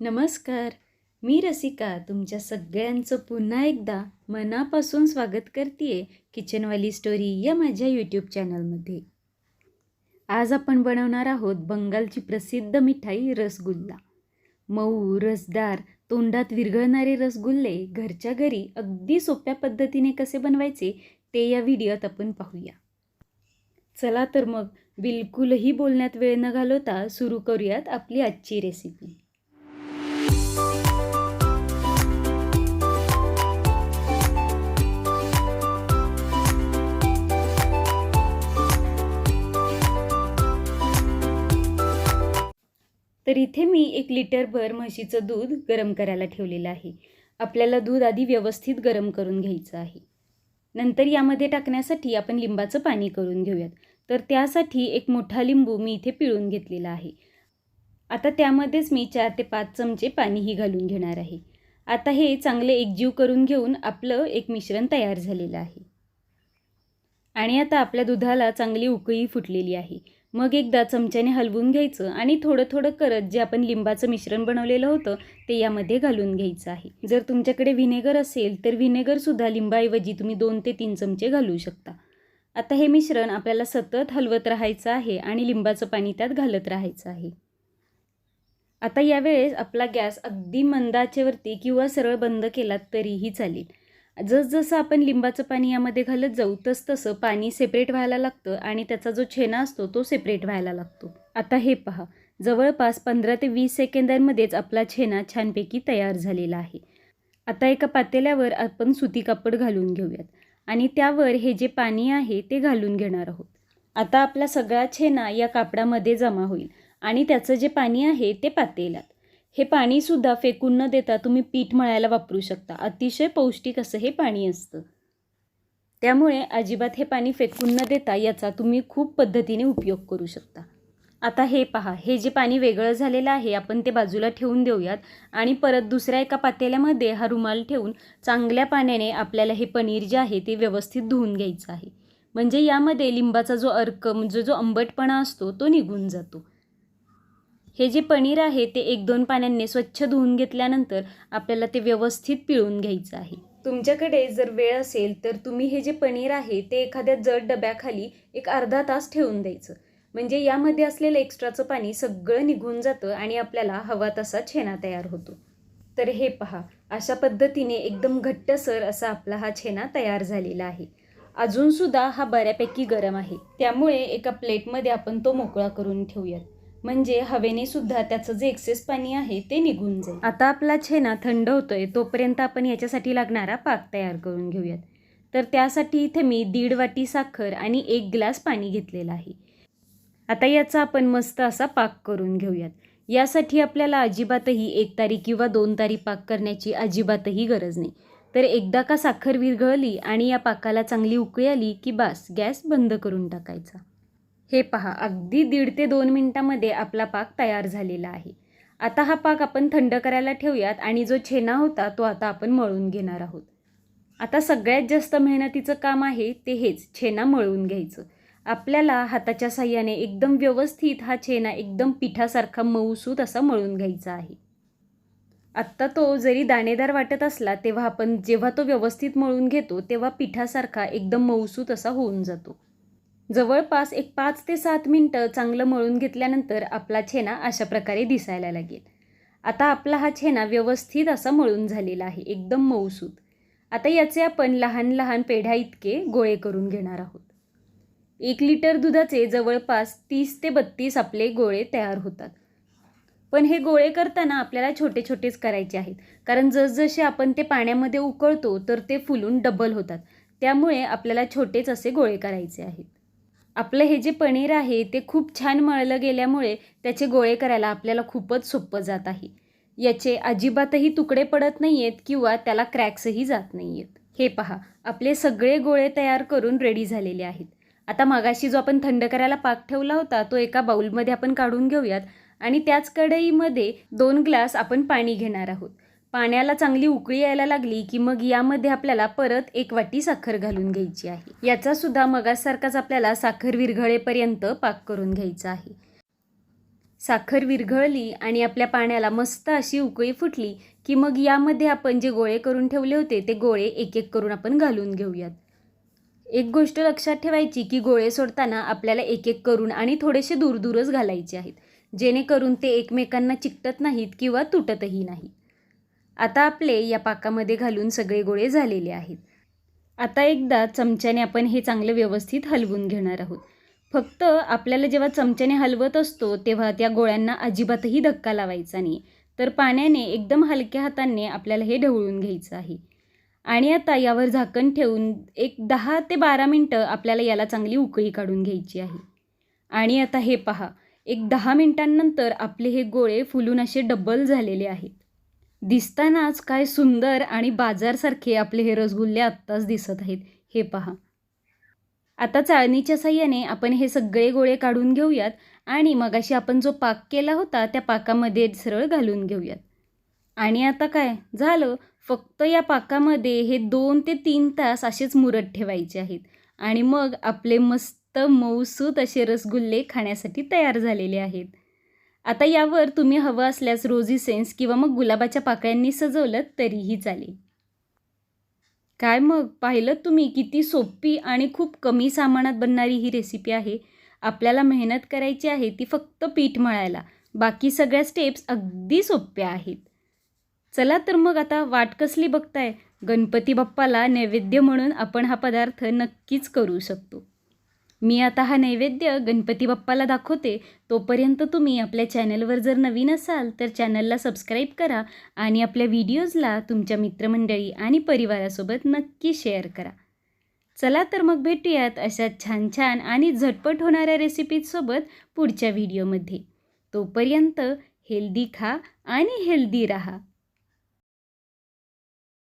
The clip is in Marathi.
नमस्कार मी रसिका तुमच्या सगळ्यांचं पुन्हा एकदा मनापासून स्वागत करते किचनवाली स्टोरी या माझ्या यूट्यूब चॅनलमध्ये आज आपण बनवणार आहोत बंगालची प्रसिद्ध मिठाई रसगुल्ला. मऊ रसदार तोंडात विरघळणारे रसगुल्ले घरच्या घरी अगदी सोप्या पद्धतीने कसे बनवायचे ते या व्हिडिओत आपण पाहूया. चला तर मग बिलकुलही बोलण्यात वेळ न घालवता सुरू करूयात आपली आजची रेसिपी तर इथे मी एक लिटरभर म्हशीचं दूध गरम करायला ठेवलेलं आहे. आपल्याला दूध आधी व्यवस्थित गरम करून घ्यायचं आहे. नंतर यामध्ये टाकण्यासाठी आपण लिंबाचं पाणी करून घेऊयात. तर त्यासाठी एक मोठा लिंबू मी इथे पिळून घेतलेला आहे. आता त्यामध्येच मी चार ते पाच चमचे पाणीही घालून घेणार आहे. आता हे चांगले एकजीव करून घेऊन आपलं एक मिश्रण तयार झालेलं आहे. आणि आता आपल्या दुधाला चांगली उकळी फुटलेली आहे. मग एकदा चमच्याने हलवून घ्यायचं आणि थोडं थोडं करत जे आपण लिंबाचं मिश्रण बनवलेलं होतं ते यामध्ये घालून घ्यायचं आहे. जर तुमच्याकडे व्हिनेगर असेल तर व्हिनेगरसुद्धा लिंबाऐवजी तुम्ही दोन ते तीन चमचे घालू शकता. आता हे मिश्रण आपल्याला सतत हलवत राहायचं आहे आणि लिंबाचं पाणी त्यात घालत राहायचं आहे. आता यावेळेस आपला गॅस अगदी मंदाचेवरती किंवा सरळ बंद केलात तरीही चालेल. जसजसं आपण लिंबाचं पाणी यामध्ये घालत जाऊ तस तसं पाणी सेपरेट व्हायला लागतं आणि त्याचा जो छेना असतो तो सेपरेट व्हायला लागतो. आता हे पहा. जवळपास पंधरा ते वीस सेकंदांमध्येच आपला छेना छानपैकी तयार झालेला आहे. आता एका पातेल्यावर आपण सुती कापड घालून घेऊयात आणि त्यावर हे जे पाणी आहे ते घालून घेणार आहोत. आता आपला सगळा छेना या कापडामध्ये जमा होईल आणि त्याचं जे पाणी आहे ते पातेल्यात. हे पाणीसुद्धा फेकून न देता तुम्ही पीठ मळायला वापरू शकता. अतिशय पौष्टिक असं हे पाणी असतं. त्यामुळे अजिबात हे पाणी फेकून न देता याचा तुम्ही खूप पद्धतीने उपयोग करू शकता. आता हे पहा हे जे पाणी वेगळं झालेलं आहे आपण ते बाजूला ठेवून देऊयात आणि परत दुसऱ्या एका पातेल्यामध्ये हा रुमाल ठेवून चांगल्या पाण्याने आपल्याला हे पनीर जे आहे ते व्यवस्थित धुवून घ्यायचं आहे. म्हणजे यामध्ये लिंबाचा जो अर्क म्हणजे जो आंबटपणा असतो तो निघून जातो. हे जे पनीर आहे ते एक दोन पाण्याने स्वच्छ धुवून घेतल्यानंतर आपल्याला ते व्यवस्थित पिळून घ्यायचं आहे. तुमच्याकडे जर वेळ असेल तर तुम्ही हे जे पनीर आहे ते एखाद्या जड डब्याखाली एक अर्धा तास ठेवून द्यायचं. म्हणजे यामध्ये असलेलं एक्स्ट्राचं पाणी सगळं निघून जातं आणि आपल्याला हवा तसा छेना तयार होतो. तर हे पहा अशा पद्धतीने एकदम घट्टसर असा आपला हा छेना तयार झालेला आहे. अजूनसुद्धा हा बऱ्यापैकी गरम आहे. त्यामुळे एका प्लेटमध्ये आपण तो मोकळा करून ठेवूयात. म्हणजे हवेने सुद्धा त्याचं जे एक्सेस पाणी आहे ते निघून जाईल. आता आपला छेना थंड होतोय तोपर्यंत आपण याच्यासाठी लागणारा पाक तयार करून घेऊयात. तर त्यासाठी इथे मी दीड वाटी साखर आणि एक ग्लास पाणी घेतलेलं आहे. आता याचा आपण मस्त असा पाक करून घेऊयात. यासाठी आपल्याला अजिबातही एक तारी किंवा दोन तारी पाक करण्याची अजिबातही गरज नाही. तर एकदा का साखर विरघळली आणि या पाकाला चांगली उकळी आली की बास गॅस बंद करून टाकायचा. हे पहा अगदी दीड ते दोन मिनटामध्ये आपला पाक तयार झालेला आहे. आता हा पाक आपण थंड करायला ठेवूयात आणि जो छेना होता तो आता आपण मळून घेणार आहोत. आता सगळ्यात जास्त मेहनतीचं काम आहे ते हेच छेना मळून घ्यायचं. आपल्याला हाताच्या साह्याने एकदम व्यवस्थित हा छेना एकदम पिठासारखा मऊसूत असा मळून घ्यायचा आहे. आत्ता तो जरी दाणेदार वाटत असला तेव्हा आपण जेव्हा तो व्यवस्थित मळून घेतो तेव्हा पिठासारखा एकदम मऊसूत असा होऊन जातो. जवळपास एक पाच ते सात मिनटं चांगलं मळून घेतल्यानंतर आपला छेना अशा प्रकारे दिसायला लागेल. आता आपला हा छेना व्यवस्थित असा मळून झालेला आहे एकदम मऊसूत. आता याचे आपण लहान लहान पेढ्या इतके गोळे करून घेणार आहोत. एक लिटर दुधाचे जवळपास तीस ते बत्तीस आपले गोळे तयार होतात. पण हे गोळे करताना आपल्याला छोटे छोटेच करायचे आहेत. कारण जसजसे आपण ते पाण्यामध्ये उकळतो तर ते फुलून डबल होतात. त्यामुळे आपल्याला छोटेच असे गोळे करायचे आहेत. आपलं हे जे पनीर आहे ते खूप छान मळलं गेल्यामुळे त्याचे गोळे करायला आपल्याला खूपच सोपं जात आहे. याचे अजिबातही तुकडे पडत नाही आहेत किंवा त्याला क्रॅक्सही जात नाही आहेत हे पहा आपले सगळे गोळे तयार करून रेडी झालेले आहेत. आता मागाशी जो आपण थंड करायला पाक ठेवला होता तो एका बाऊलमध्ये आपण काढून घेऊयात आणि त्याच कढईमध्ये दोन ग्लास आपण पाणी घेणार आहोत. पाण्याला चांगली उकळी यायला लागली की मग यामध्ये आपल्याला परत एक वाटी साखर घालून घ्यायची आहे. याचा सुद्धा मगासारखाच आपल्याला साखर विरघळेपर्यंत पाक करून घ्यायचा आहे. साखर विरघळली आणि आपल्या पाण्याला मस्त अशी उकळी फुटली की मग यामध्ये आपण जे गोळे करून ठेवले होते ते गोळे एक एक करून आपण घालून घेऊयात. एक गोष्ट लक्षात ठेवायची की गोळे सोडताना आपल्याला एक एक करून आणि थोडेसे दूर दूरच घालायचे आहेत जेणेकरून ते एकमेकांना चिकटत नाहीत किंवा तुटतही नाही आता आपले या पाकामध्ये घालून सगळे गोळे झालेले आहेत. आता एकदा चमच्याने आपण हे चांगलं व्यवस्थित हलवून घेणार आहोत. फक्त आपल्याला जेव्हा चमच्याने हलवत असतो तेव्हा त्या गोळ्यांना अजिबातही धक्का लावायचा नाही. तर पाण्याने एकदम हलक्या हाताने आपल्याला हे ढवळून घ्यायचं आहे. आणि आता यावर झाकण ठेवून एक दहा ते बारा मिनटं आपल्याला याला चांगली उकळी काढून घ्यायची आहे. आणि आता हे पहा एक दहा मिनटांनंतर आपले हे गोळे फुलून असे डबल झालेले आहेत. दिसतानाच काय सुंदर आणि बाजारसारखे आपले हे रसगुल्ले आत्ताच दिसत आहेत. हे पहा. आता चाळणीच्या साह्याने आपण हे सगळे गोळे काढून घेऊयात आणि मगाशी आपण जो पाक केला होता त्या पाकामध्ये सरळ घालून घेऊयात. आणि आता काय? झालं. फक्त या पाकामध्ये हे दोन ते तीन तास असेच मुरत ठेवायचे आहेत. आणि मग आपले मस्त मऊसूत असे रसगुल्ले खाण्यासाठी तयार झालेले आहेत. आता यावर तुम्ही हवं असल्यास रोझी सेन्स किंवा मग गुलाबाच्या पाकळ्यांनी सजवलं तरीही चालेल. काय मग? पाहिलं तुम्ही किती सोपी आणि खूप कमी सामानात बनणारी ही रेसिपी आहे. आपल्याला मेहनत करायची आहे ती फक्त पीठ मळायला. बाकी सगळ्या स्टेप्स अगदी सोप्या आहेत. चला तर मग आता वाट कसली बघताय? गणपती बाप्पाला नैवेद्य म्हणून आपण हा पदार्थ नक्कीच करू शकतो. मी आता हा नैवेद्य गणपती बाप्पाला दाखवते. तोपर्यंत तुम्ही आपल्या चॅनलवर जर नवीन असाल तर चॅनलला सबस्क्राईब करा आणि आपल्या व्हिडिओजला तुमच्या मित्रमंडळी आणि परिवारासोबत नक्की शेअर करा. चला तर मग भेटूयात अशा छान छान आणि झटपट होणाऱ्या रेसिपीजसोबत पुढच्या व्हिडिओमध्ये. तोपर्यंत हेल्दी खा आणि हेल्दी राहा.